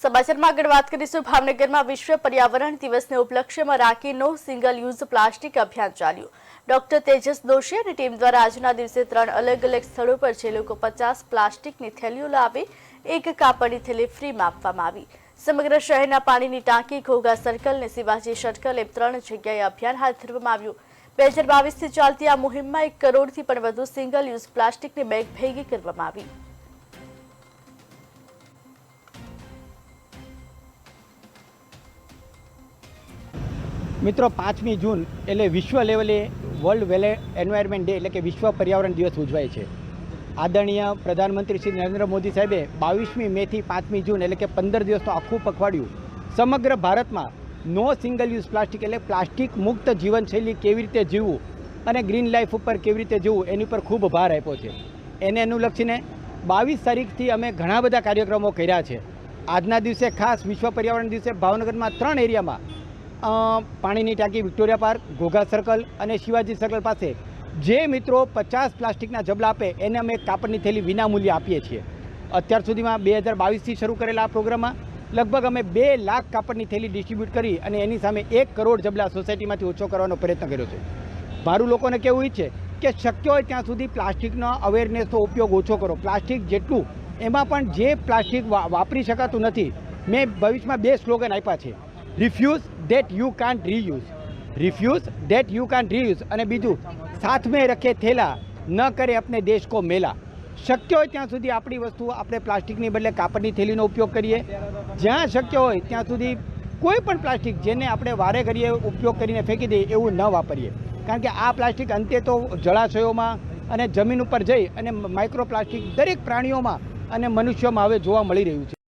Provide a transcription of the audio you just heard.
સમાચારમાં આગળ વાત કરીશું. ભાવનગરમાં વિશ્વ પર્યાવરણ દિવસને ઉપલક્ષ્યમાં રાખી નો સિંગલ યુઝ પ્લાસ્ટિક અભિયાન ચાલ્યું. ડોક્ટર તેજસ દોશી અને ટીમ દ્વારા આજના દિવસે ત્રણ અલગ અલગ સ્થળો પર જે લોકો પચાસ પ્લાસ્ટિકની થેલીઓ લાવે, એક કાપડની થેલી ફ્રીમાં આપવામાં આવી. સમગ્ર શહેરના પાણીની ટાંકી, ઘોઘા સર્કલ ને શિવાજી સર્કલ એમ ત્રણ જગ્યાએ અભિયાન હાથ ધરવામાં આવ્યું. બે હજાર બાવીસથી ચાલતી આ મુહિમમાં એક કરોડથી પણ વધુ સિંગલ યુઝ પ્લાસ્ટિકની બેગ ભેગી કરવામાં આવી. મિત્રો, પાંચમી જૂન એટલે વિશ્વ લેવલે વર્લ્ડ વેલે એન્વાયરમેન્ટ ડે એટલે કે વિશ્વ પર્યાવરણ દિવસ ઉજવાય છે. આદરણીય પ્રધાનમંત્રી શ્રી નરેન્દ્ર મોદી સાહેબે બાવીસમી મેથી પાંચમી જૂન એટલે કે પંદર દિવસનું આખું પખવાડિયું સમગ્ર ભારતમાં નો સિંગલ યુઝ પ્લાસ્ટિક એટલે પ્લાસ્ટિક મુક્ત જીવનશૈલી કેવી રીતે જીવવું અને ગ્રીન લાઈફ ઉપર કેવી રીતે જીવવું એની પર ખૂબ ભાર આપ્યો છે. એને અનુલક્ષીને બાવીસ તારીખથી અમે ઘણા બધા કાર્યક્રમો કર્યા છે. આજના દિવસે ખાસ વિશ્વ પર્યાવરણ દિવસે ભાવનગરમાં ત્રણ એરિયામાં પાણીની ટાંકી વિક્ટોરિયા પાર્ક, ઘોઘા સર્કલ અને શિવાજી સર્કલ પાસે જે મિત્રો પચાસ પ્લાસ્ટિકના જબલા આપે એને અમે કાપડની થેલી વિનામૂલ્યે આપીએ છીએ. અત્યાર સુધીમાં બે હજાર બાવીસથી શરૂ કરેલા આ પ્રોગ્રામમાં લગભગ અમે બે લાખ કાપડની થેલી ડિસ્ટ્રીબ્યુટ કરી અને એની સામે એક કરોડ જબલા સોસાયટીમાંથી ઓછો કરવાનો પ્રયત્ન કર્યો છે. મારું લોકોને કેવું ઈ છે કે શક્ય હોય ત્યાં સુધી પ્લાસ્ટિકનો અવેરનેસનો ઉપયોગ ઓછો કરો. પ્લાસ્ટિક જેટલું, એમાં પણ જે પ્લાસ્ટિક વાપરી શકાતું નથી, મેં ભવિષ્યમાં બે સ્લોગન આપ્યા છે. Refuse that you can't reuse refuse that you can't reuse અને બીજું સાથ મેં રખે થેલા ન કરે અપને દેશ કો મેલા. શક્ય હોય ત્યાં સુધી આપણી વસ્તુ આપણે પ્લાસ્ટિકની બદલે કાપડની થેલીનો ઉપયોગ કરીએ. જ્યાં શક્ય હોય ત્યાં સુધી કોઈ પણ પ્લાસ્ટિક જેને આપણે વારે ઘડીએ ઉપયોગ કરીને ફેંકી દઈએ એવું ન વાપરીએ. કારણ કે આ પ્લાસ્ટિક અંતે તો જળાશયોમાં અને જમીન ઉપર જઈ અને માઇક્રો પ્લાસ્ટિક દરેક પ્રાણીઓમાં અને મનુષ્યોમાં હવે જોવા મળી રહ્યું છે.